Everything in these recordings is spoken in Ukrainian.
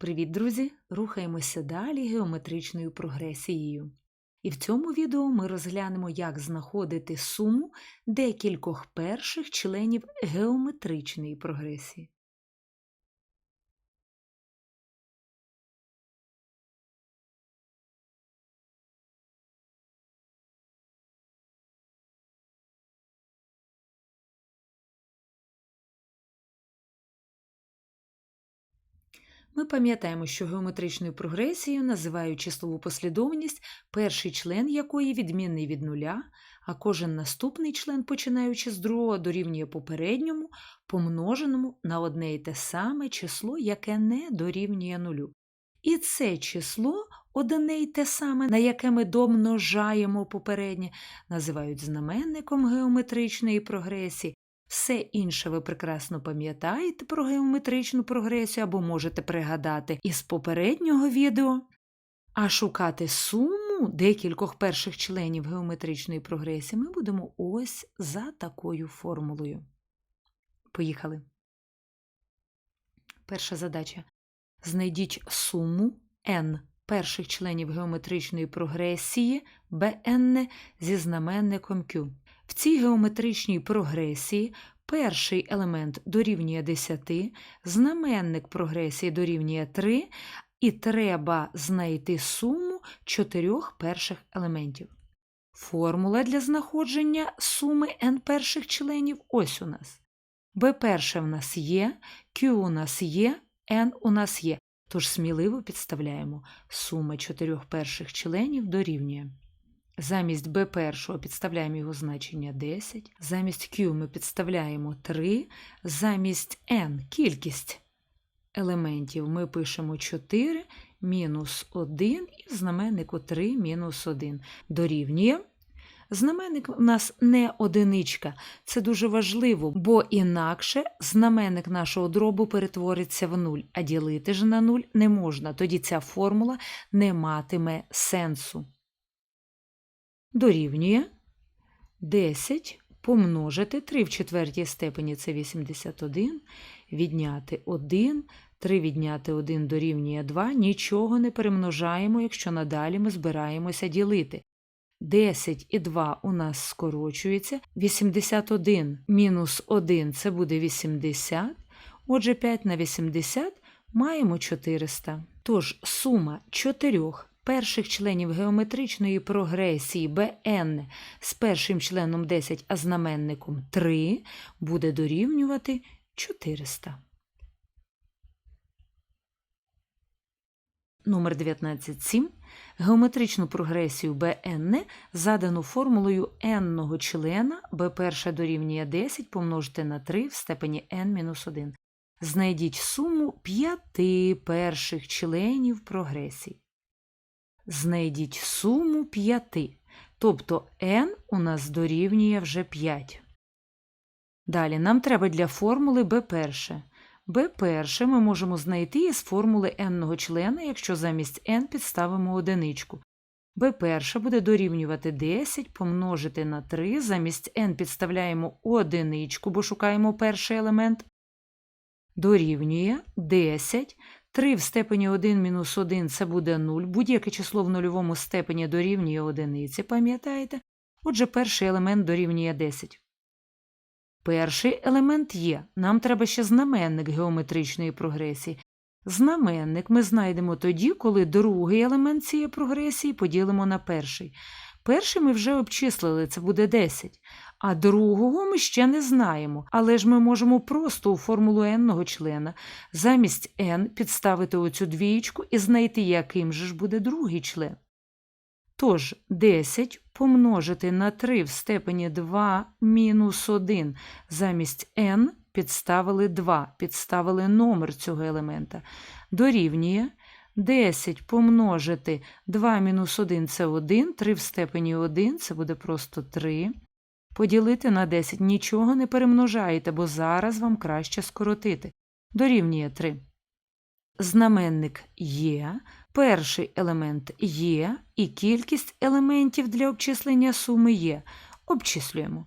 Привіт, друзі! Рухаємося далі геометричною прогресією. І в цьому відео ми розглянемо, як знаходити суму декількох перших членів геометричної прогресії. Ми пам'ятаємо, що геометричною прогресією називають числову послідовність, перший член якої відмінний від нуля, а кожен наступний член, починаючи з другого, дорівнює попередньому, помноженому на одне й те саме число, яке не дорівнює нулю. І це число, одне й те саме, на яке ми домножаємо попереднє, називають знаменником геометричної прогресії, все інше ви прекрасно пам'ятаєте про геометричну прогресію або можете пригадати із попереднього відео. А шукати суму декількох перших членів геометричної прогресії ми будемо ось за такою формулою. Поїхали. Перша задача. Знайдіть суму n перших членів геометричної прогресії bn зі знаменником Q. В цій геометричній прогресії перший елемент дорівнює 10, знаменник прогресії дорівнює 3, і треба знайти суму чотирьох перших елементів. Формула для знаходження суми n перших членів ось у нас. b перше в нас є, Q у нас є, n у нас є. Тож сміливо підставляємо сума чотирьох перших членів дорівнює. Замість b першого підставляємо його значення 10, замість Q ми підставляємо 3, замість n кількість елементів. Ми пишемо 4 мінус 1 і в знаменнику 3 мінус 1 дорівнює. Знаменник у нас не одиничка, це дуже важливо, бо інакше знаменник нашого дробу перетвориться в нуль, а ділити ж на нуль не можна, тоді ця формула не матиме сенсу дорівнює 10 помножити 3 в четвертій степені це 81, відняти 1, 3 відняти 1 дорівнює 2, нічого не перемножаємо, якщо надалі ми збираємося ділити. 10 і 2 у нас скорочується, 81 мінус 1 це буде 80, отже 5 на 80 маємо 400. Тож сума чотирьох перших членів геометричної прогресії Bn з першим членом 10, а знаменником 3 буде дорівнювати 400. Номер 19.7. Геометричну прогресію Bn задану формулою n-ного члена b1 дорівнює 10 помножити на 3 в степені n-1. Знайдіть суму п'яти перших членів прогресії знайдіть суму 5, тобто n у нас дорівнює вже 5. Далі нам треба для формули b1. b1 ми можемо знайти із формули n члена, якщо замість n підставимо одиничку. b1 буде дорівнювати 10 помножити на 3, замість n підставляємо одиничку, бо шукаємо перший елемент. Дорівнює 10 3 в степені 1 мінус 1 це буде 0. Будь-яке число в нульовому степені дорівнює одиниці, пам'ятаєте? Отже, перший елемент дорівнює 10. Перший елемент є. Нам треба ще знаменник геометричної прогресії. Знаменник ми знайдемо тоді, коли другий елемент цієї прогресії поділимо на перший. Перший ми вже обчислили, це буде 10, а другого ми ще не знаємо, але ж ми можемо просто у формулу n члена замість n підставити оцю двієчку і знайти, яким же ж буде другий член. Тож 10 помножити на 3 в степені 2 мінус 1 замість n підставили 2, підставили номер цього елемента, дорівнює 10 помножити 2 мінус 1 це 1, 3 в степені 1 це буде просто 3. Поділити на 10 нічого не перемножаєте, бо зараз вам краще скоротити. Дорівнює 3. Знаменник є, перший елемент є, і кількість елементів для обчислення суми є. Обчислюємо.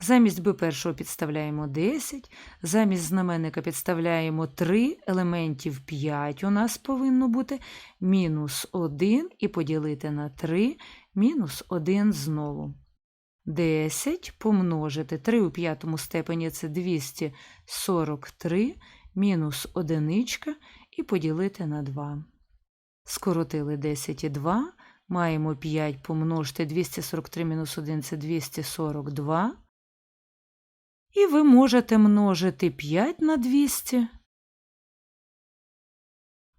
Замість b першого підставляємо 10, замість знаменника підставляємо 3, елементів 5 у нас повинно бути, мінус 1 і поділити на 3, мінус 1 знову. 10 помножити 3 у п'ятому степені це 243, мінус 1 і поділити на 2. Скоротили 10 і 2, маємо 5 помножити 243 мінус 1 це 242. І ви можете множити 5 на 200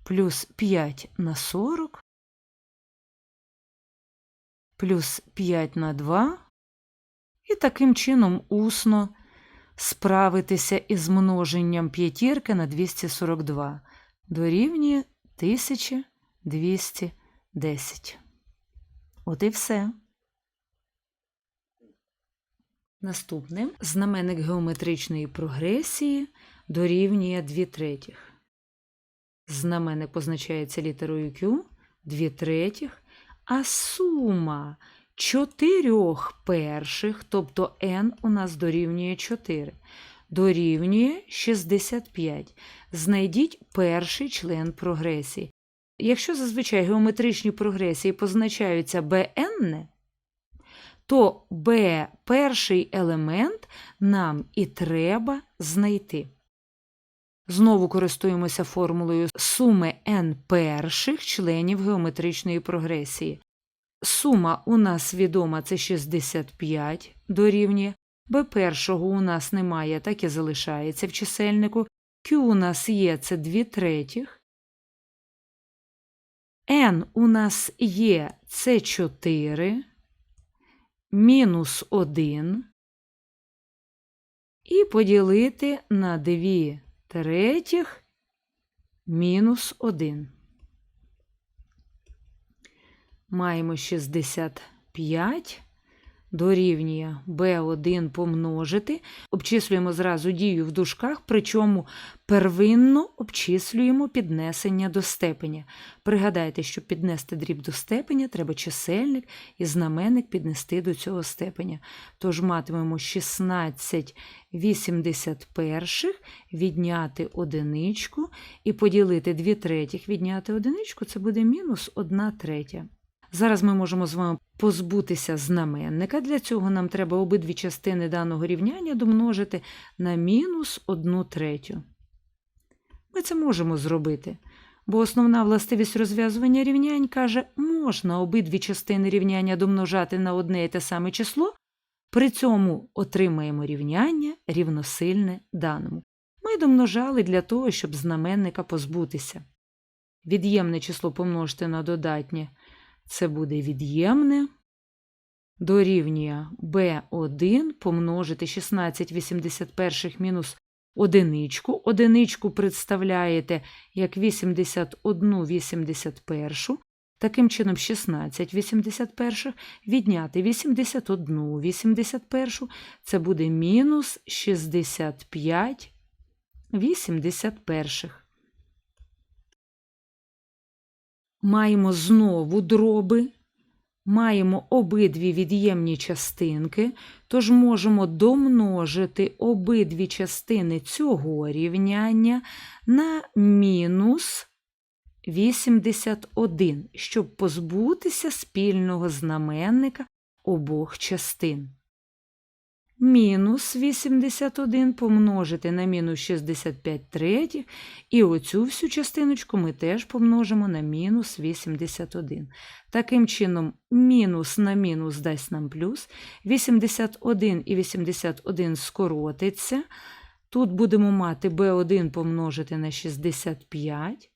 плюс 5 на 40 плюс 5 на 2 і таким чином усно справитися із множенням п'ятірки на 242 дорівнює 1210. От і все. Наступне знаменник геометричної прогресії дорівнює 2 третіх. Знаменник позначається літерою Q 2 третіх, а сума чотирьох перших, тобто n у нас дорівнює 4, дорівнює 65. Знайдіть перший член прогресії. Якщо зазвичай геометричні прогресії позначаються bn, то b перший елемент нам і треба знайти. Знову користуємося формулою суми n перших членів геометричної прогресії. Сума у нас відома це 65 дорівнює, b першого у нас немає, так і залишається в чисельнику, Q у нас є це 2 третіх, n у нас є це 4, мінус 1 і поділити на 2 третіх мінус 1. Маємо 65 дорівнює b1 помножити. Обчислюємо зразу дію в дужках, причому первинно обчислюємо піднесення до степеня. Пригадайте, щоб піднести дріб до степеня, треба чисельник і знаменник піднести до цього степеня. Тож матимемо 16 81 відняти одиничку і поділити 2 третіх, відняти одиничку, це буде мінус 1 третя. Зараз ми можемо з вами позбутися знаменника. Для цього нам треба обидві частини даного рівняння домножити на мінус 1 третю. Ми це можемо зробити, бо основна властивість розв'язування рівнянь каже, можна обидві частини рівняння домножати на одне і те саме число, при цьому отримаємо рівняння рівносильне даному. Ми домножали для того, щоб знаменника позбутися. Від'ємне число помножити на додатнє – це буде від'ємне. Дорівнює b1 помножити 16 81 мінус одиничку. Одиничку представляєте як 81 81. Таким чином, 16 81 відняти 81 81. Це буде мінус 65 81. Маємо знову дроби, маємо обидві від'ємні частинки, тож можемо домножити обидві частини цього рівняння на мінус 81, щоб позбутися спільного знаменника обох частин. Мінус 81 помножити на мінус 65 третіх, і оцю всю частиночку ми теж помножимо на мінус 81. Таким чином, мінус на мінус дасть нам плюс, 81 і 81 скоротиться. Тут будемо мати b1 помножити на 65.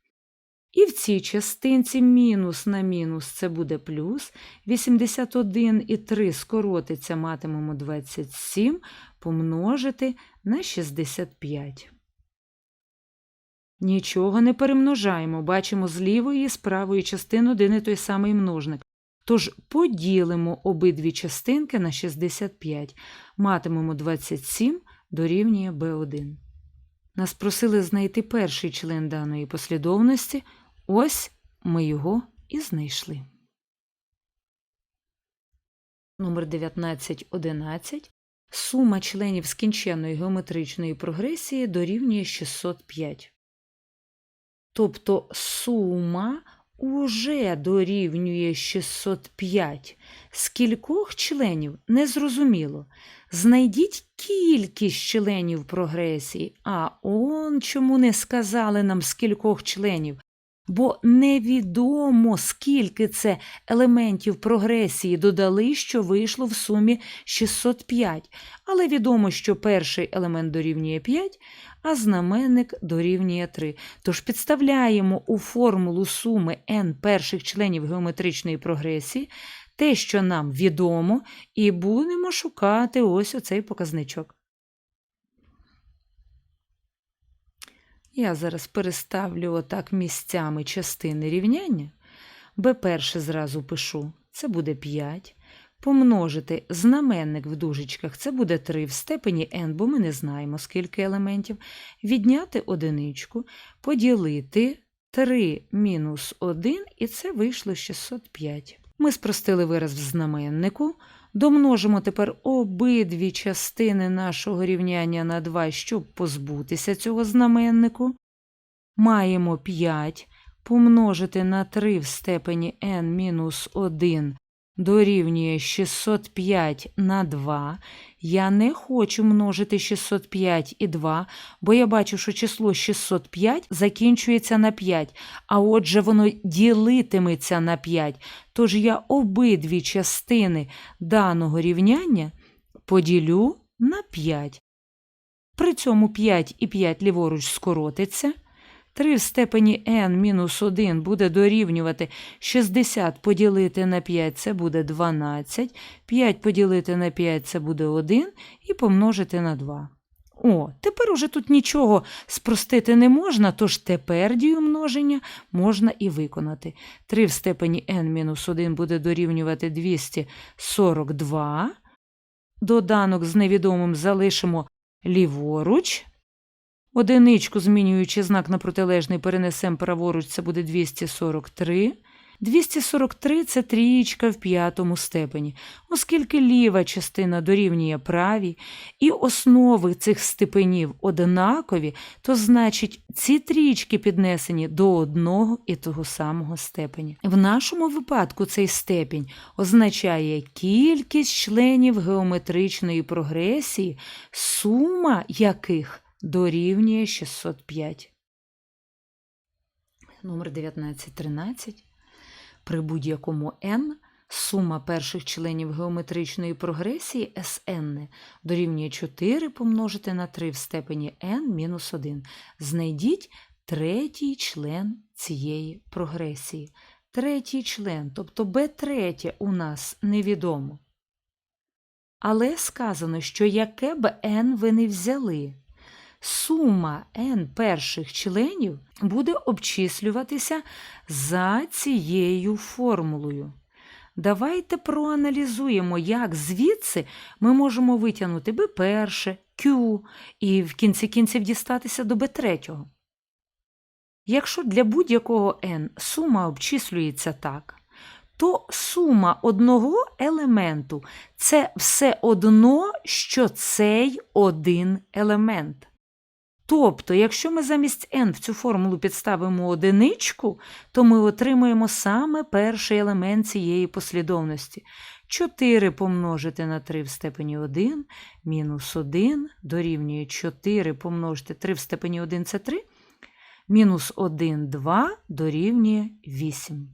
І в цій частинці мінус на мінус це буде плюс. 81 і 3 скоротиться, матимемо 27 помножити на 65. Нічого не перемножаємо, бачимо з лівої і з правої частини один і той самий множник. Тож поділимо обидві частинки на 65. Матимемо 27 дорівнює b1. Нас просили знайти перший член даної послідовності. Ось ми його і знайшли. Номер 1911. Сума членів скінченної геометричної прогресії дорівнює 605. Тобто сума уже дорівнює 605. Скількох членів незрозуміло. Знайдіть кількість членів прогресії. А он чому не сказали нам скількох членів? Бо невідомо, скільки це елементів прогресії додали, що вийшло в сумі 605. Але відомо, що перший елемент дорівнює 5, а знаменник дорівнює 3. Тож підставляємо у формулу суми n перших членів геометричної прогресії те, що нам відомо, і будемо шукати ось оцей показничок. Я зараз переставлю отак місцями частини рівняння. b перше зразу пишу, це буде 5. Помножити знаменник в дужечках, це буде 3 в степені n, бо ми не знаємо, скільки елементів. Відняти одиничку, поділити 3 мінус 1, і це вийшло 605. Ми спростили вираз в знаменнику. Домножимо тепер обидві частини нашого рівняння на 2, щоб позбутися цього знаменнику. Маємо 5 помножити на 3 в степені n мінус 1 дорівнює 605 на 2. Я не хочу множити 605 і 2, бо я бачу, що число 605 закінчується на 5, а отже воно ділитиметься на 5. Тож я обидві частини даного рівняння поділю на 5. При цьому 5 і 5 ліворуч скоротиться. 3 в степені n мінус 1 буде дорівнювати 60 поділити на 5 це буде 12, 5 поділити на 5 це буде 1 і помножити на 2. О, тепер уже тут нічого спростити не можна, тож тепер дію множення можна і виконати. 3 в степені n мінус 1 буде дорівнювати 242. Доданок з невідомим залишимо ліворуч. Одиничку, змінюючи знак на протилежний, перенесемо праворуч, це буде 243. 243 це трієчка в п'ятому степені, оскільки ліва частина дорівнює правій, і основи цих степенів однакові, то значить ці трієчки піднесені до одного і того самого степені. В нашому випадку цей степінь означає кількість членів геометричної прогресії, сума яких дорівнює 605. Номер 1913. При будь-якому n сума перших членів геометричної прогресії Sn дорівнює 4 помножити на 3 в степені n мінус 1. Знайдіть третій член цієї прогресії. Третій член, тобто b3 у нас невідомо. Але сказано, що яке б n ви не взяли, сума n перших членів буде обчислюватися за цією формулою. Давайте проаналізуємо, як звідси ми можемо витягнути b перше, Q і в кінці кінців дістатися до b третього. Якщо для будь-якого n сума обчислюється так, то сума одного елементу це все одно, що цей один елемент. Тобто, якщо ми замість n в цю формулу підставимо одиничку, то ми отримуємо саме перший елемент цієї послідовності. 4 помножити на 3 в степені 1, мінус 1 дорівнює 4 помножити 3 в степені 1 це 3, мінус 1, 2 дорівнює 8.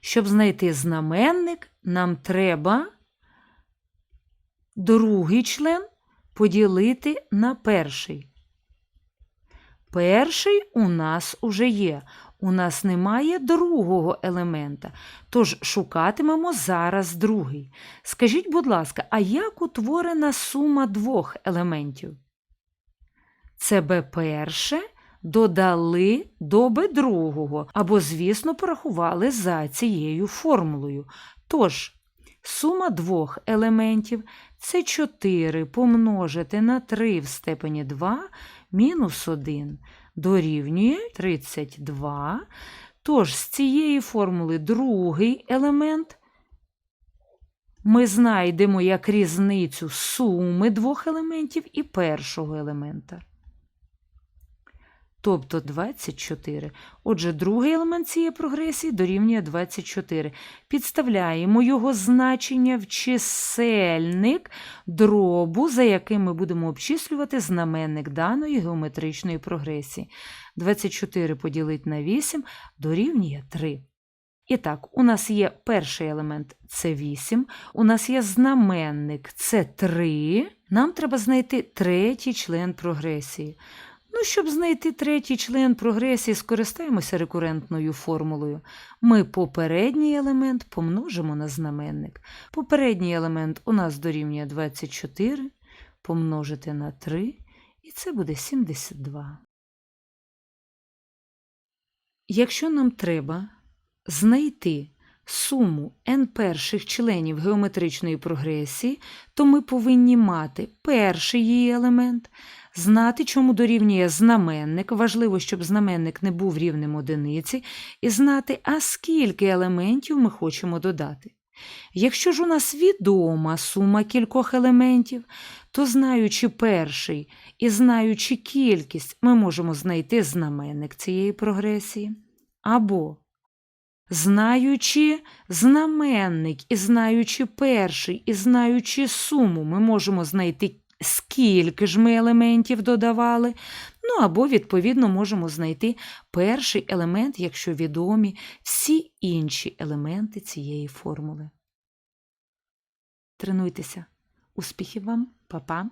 Щоб знайти знаменник, нам треба другий член поділити на перший. Перший у нас уже є. У нас немає другого елемента, тож шукатимемо зараз другий. Скажіть, будь ласка, а як утворена сума двох елементів? Це Б перше додали до Б другого, або, звісно, порахували за цією формулою. Тож, сума двох елементів це 4 помножити на 3 в степені 2 мінус 1 дорівнює 32. Тож з цієї формули другий елемент ми знайдемо як різницю суми двох елементів і першого елемента. Тобто 24. Отже, другий елемент цієї прогресії дорівнює 24. Підставляємо його значення в чисельник дробу, за яким ми будемо обчислювати знаменник даної геометричної прогресії. 24 поділити на 8 дорівнює 3. І так, у нас є перший елемент це 8, у нас є знаменник це 3. Нам треба знайти третій член прогресії. Ну, щоб знайти третій член прогресії, скористаємося рекурентною формулою. Ми попередній елемент помножимо на знаменник. Попередній елемент у нас дорівнює 24, помножити на 3, і це буде 72. Якщо нам треба знайти суму n перших членів геометричної прогресії, то ми повинні мати перший її елемент, знати, чому дорівнює знаменник. Важливо, щоб знаменник не був рівнем одиниці, і знати, а скільки елементів ми хочемо додати. Якщо ж у нас відома сума кількох елементів, то знаючи перший і знаючи кількість, ми можемо знайти знаменник цієї прогресії. Або Знаючи знаменник і знаючи перший, і знаючи суму, ми можемо знайти, скільки ж ми елементів додавали. Ну або, відповідно, можемо знайти перший елемент, якщо відомі всі інші елементи цієї формули. Тренуйтеся. Успіхів вам, Па-па!